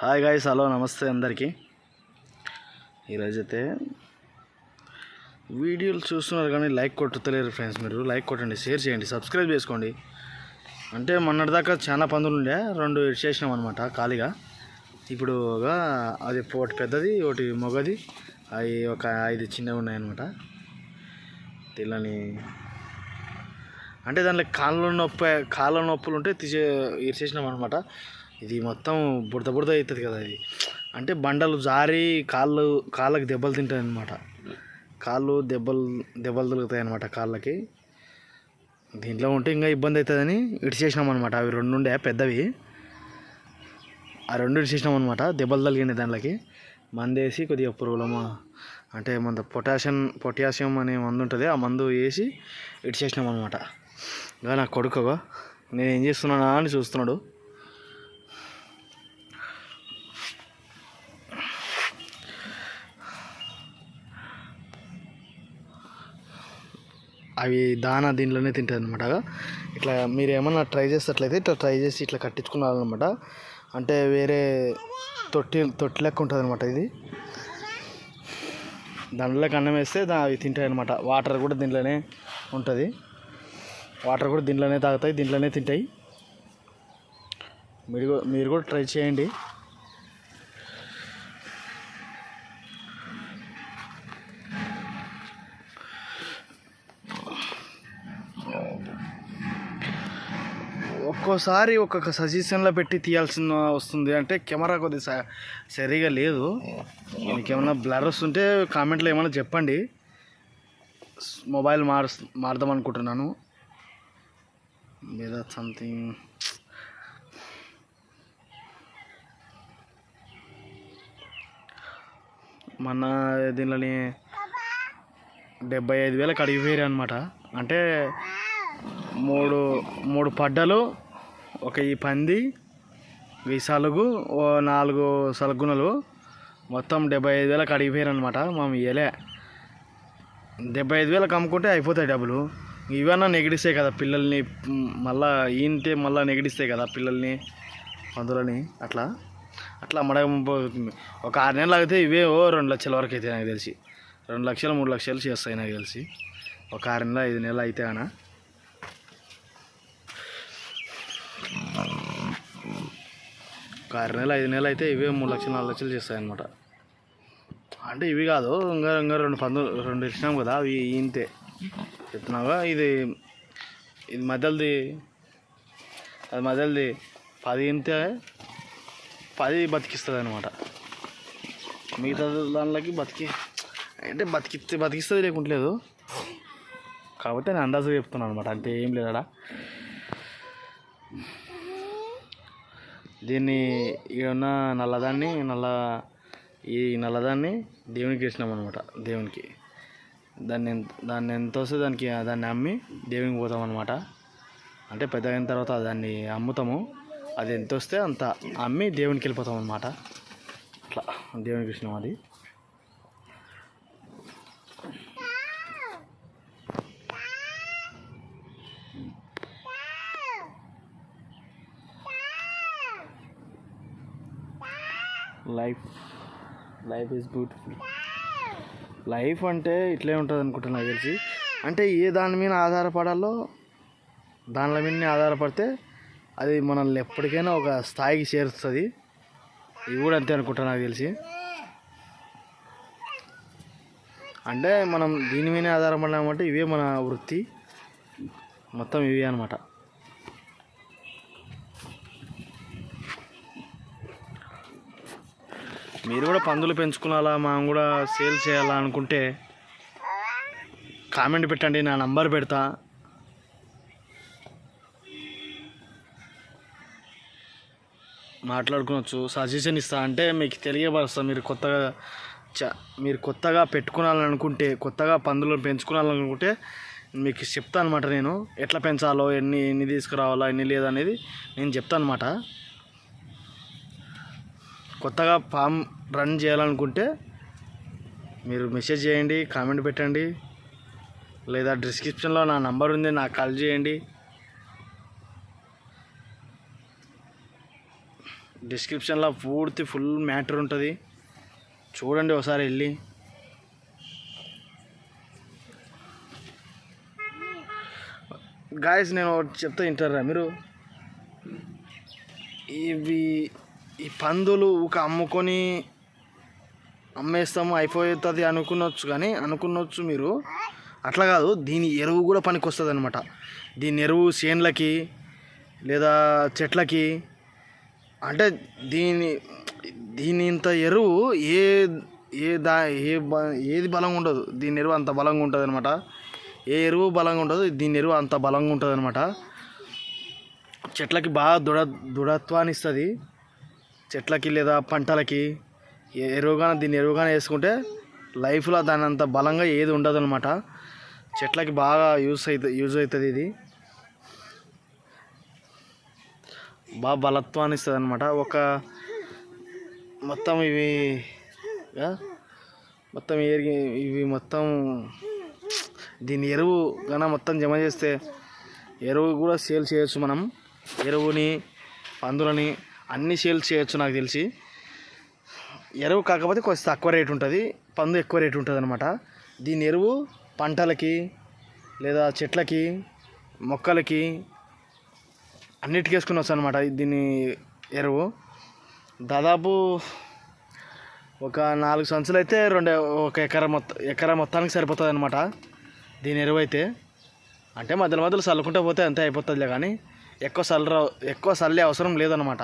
Hi guys hello నమస్తే అందరికీ. ఈరోజైతే వీడియోలు చూస్తున్నారు కానీ లైక్ కొట్టలేరు ఫ్రెండ్స్ మీరు. లైక్ కొట్టండి షేర్ చేయండి సబ్స్క్రైబ్ చేసుకోండి. అంటే మొన్నటిదాకా చాలా పందులు ఉండే రెండు చేసినాం అనమాట ఖాళీగా. ఇప్పుడు ఒక అది ఒకటి పెద్దది ఒకటి మొగది అవి ఒక ఐదు చిన్నవి ఉన్నాయన్నమాట. తెల్లని అంటే దాంట్లో కాళ్ళ నొప్పి కాళ్ళ నొప్పులు ఉంటే తీసే ఇరిచేసినాం అనమాట ఇది మొత్తం బుడత బుడత అవుతుంది కదా ఇది. అంటే బండలు జారి కాళ్ళు కాళ్ళకి దెబ్బలు తింటాయి అనమాట కాళ్ళు దెబ్బలు దెబ్బలు తొలుగుతాయి అనమాట కాళ్ళకి. దీంట్లో ఉంటే ఇంకా ఇబ్బంది అవుతుందని ఇడిచేసినాం అనమాట అవి రెండు ఉండే పెద్దవి. ఆ రెండు ఇడిచేసినాం అనమాట దెబ్బలు తగిలినాయి దాంట్లోకి. మందేసి కొద్దిగా పురుగులమ అంటే మన పొటాషియం పొటాషియం అనే మందు ఉంటుంది ఆ మందు వేసి ఇడిచేసినాం అనమాట ఇంకా నా కొడుకుగా నేను ఏం చేస్తున్నానా అని చూస్తున్నాడు. అవి దానా దీంట్లోనే తింటుంది అనమాట ఇట్లా మీరు ఏమన్నా ట్రై చేసినట్లయితే ఇట్లా ట్రై చేసి ఇట్లా కట్టించుకున్నారనమాట అంటే వేరే తొట్టి తొట్టి లెక్క ఉంటుంది అనమాట ఇది. దాంట్లోకి అన్నం వేస్తే అవి తింటాయి అనమాట వాటర్ కూడా దీంట్లోనే ఉంటుంది. వాటర్ కూడా దీంట్లోనే తాగుతాయి దీంట్లోనే తింటాయి. మీరు మీరు కూడా ట్రై చేయండి. ఒక్కోసారి ఒక్కొక్క సజెషన్లో పెట్టి తీయాల్సిన వస్తుంది. అంటే కెమెరా కొద్దిగా సరిగా లేదు. ఇంకేమైనా బ్లర్ వస్తుంటే కామెంట్లో ఏమైనా చెప్పండి. మొబైల్ మారు మారుదాం అనుకుంటున్నాను. లేదా సంథింగ్ మన దీనిలోని డెబ్బై ఐదు వేలకు అడిగిపోయారు అనమాట అంటే మూడు మూడు పడ్డలు ఒక ఈ పంది ఈ సలుగు ఓ నాలుగు సలుగునలు మొత్తం డెబ్బై ఐదు వేలకు అడిగిపోయారనమాట మేము ఇవ్వలే డెబ్బై ఐదు వేలకు అమ్ముకుంటే అయిపోతాయి డబ్బులు. ఇవన్నా నెగిడిస్తాయి కదా పిల్లల్ని మళ్ళా ఈంటే మళ్ళీ నెగిడిస్తాయి కదా పిల్లల్ని పందులని అట్లా. అట్లా అమ్మడం పోతుంది. ఒక ఆరు నెలలు అయితే ఇవే ఓ రెండు లక్షల వరకు అయితే నాకు తెలిసి. రెండు లక్షలు మూడు లక్షలు చేస్తాయి నాకు తెలిసి. ఒక ఆరు నెలలు ఐదు నెలలు అయితే అనా ఒక ఆరు నెలలు ఐదు నెలలు అయితే ఇవే మూడు లక్షలు నాలుగు లక్షలు చేస్తాయి అనమాట అంటే ఇవి కాదు ఇంకా ఇంకా రెండు పందు రెండు ఇచ్చినాం కదా అవి ఇంతే. చెప్తున్నావా? ఇది ఇది మధ్యలది అది మధ్యలది పది ఇంతే పది బతికిస్తుంది అనమాట మిగతా దానిలోకి బతికి అంటే బతికిస్తే బతికిస్తుంది లేకుంటలేదు కాబట్టి నేను అందాజుగా చెప్తున్నాను అనమాట అంటే ఏం లేదాడా. దీన్ని ఈడున్న నల్లదాన్ని నల్ల ఈ నల్లదాన్ని దేవునికి ఇచ్చినాం అనమాట దేవునికి. దాన్ని ఎంత దాన్ని ఎంత వస్తే దానికి దాన్ని అమ్మి దేవునికి పోతాం అనమాట అంటే పెద్ద అయిన తర్వాత దాన్ని అమ్ముతాము. అది ఎంత వస్తే అంత అమ్మి దేవునికి వెళ్ళిపోతాం అనమాట అట్లా దేవునికి ఇచ్చినాం అది. Life life is beautiful life అంటే ఇట్లే ఉంటుంది అనుకుంటున్నా నాకు తెలిసి. అంటే ఏ దాని మీద ఆధారపడాలో దానిల మీద ఆధారపడితే అది మనల్ని ఎప్పటికైనా ఒక స్థాయికి చేరుస్తుంది. ఇవి కూడా అంతే అనుకుంటా నాకు తెలిసి. అంటే మనం దీని మీదనే ఆధారపడినామంటే ఇవే మన వృత్తి. మొత్తం ఇవే అనమాట మీరు కూడా పందులు పెంచుకున్నాలా మనం కూడా సేల్ చేయాలా అనుకుంటే కామెంట్ పెట్టండి నా నంబర్ పెడతా. మాట్లాడుకోవచ్చు. సజెషన్ ఇస్తా అంటే మీకు తెలియపరుస్తా. మీరు కొత్తగా చ మీరు కొత్తగా పెట్టుకోవాలనుకుంటే కొత్తగా పందులను పెంచుకోవాలనుకుంటే మీకు చెప్తాను అనమాట నేను. ఎట్లా పెంచాలో ఎన్ని ఎన్ని తీసుకురావాలా ఎన్ని లేదనేది నేను చెప్తాను అనమాట కొత్తగా ఫామ్ రన్ చేయాలనుకుంటే మీరు మెసేజ్ చేయండి కామెంట్ పెట్టండి లేదా డిస్క్రిప్షన్లో నా నంబర్ ఉంది నాకు కాల్ చేయండి. డిస్క్రిప్షన్లో పూర్తి ఫుల్ మ్యాటర్ ఉంటుంది. చూడండి ఒకసారి వెళ్ళి. గాయస్ నేను ఒకటి చెప్తా వింటారా మీరు? ఇవి ఈ పందులు ఒక అమ్ముకొని అమ్మేస్తాము అయిపోతుంది అనుకున్నొచ్చు కానీ అనుకున్నొచ్చు మీరు. అట్లా కాదు దీని ఎరువు కూడా పనికి వస్తుంది అనమాట దీని ఎరువు చేన్లకి లేదా చెట్లకి. అంటే దీని దీని ఇంత ఎరువు ఏ ఏ దా ఏ బ ఏది బలంగా ఉండదు. దీని ఎరువు అంత బలంగా ఉంటుంది అనమాట ఏ ఎరువు బలంగా ఉండదు దీని ఎరువు అంత బలంగా ఉంటుంది అనమాట చెట్లకి బాగా దృఢ దృఢత్వాన్ని ఇస్తుంది చెట్లకి లేదా పంటలకి ఎరువుగా ఎరువుగానే దీన్ని ఎరువుగానే వేసుకుంటే లైఫ్లో దాని అంత బలంగా ఏది ఉండదు అనమాట చెట్లకి బాగా యూస్ అవుతుంది యూజ్ అవుతుంది ఇది. బాగా బలత్వాన్ని ఇస్తుంది అనమాట ఒక మొత్తం ఇవి మొత్తం ఎరిగి ఇవి మొత్తం దీని ఎరువు కన్నా మొత్తం జమ చేస్తే ఎరువు కూడా సేల్ చేయొచ్చు మనం. ఎరువుని పందులని అన్ని సేల్స్ చేయొచ్చు నాకు తెలిసి. ఎరువు కాకపోతే కొంచెం తక్కువ రేటు ఉంటుంది. పందు ఎక్కువ రేటు ఉంటుంది అనమాట దీని ఎరువు పంటలకి లేదా చెట్లకి మొక్కలకి అన్నిటికీ వేసుకుని వస్తాను అనమాట దీని ఎరువు. దాదాపు ఒక నాలుగు సంచులు అయితే రెండు ఒక ఎకరా మొత్తం ఎకరా మొత్తానికి సరిపోతుంది అనమాట దీని ఎరువు అయితే అంటే మధ్యలో మధ్యలో చల్లుకుంటూ పోతే అంతే అయిపోతుందిలే కానీ ఎక్కువ చల్లరా ఎక్కువ చల్లే అవసరం లేదనమాట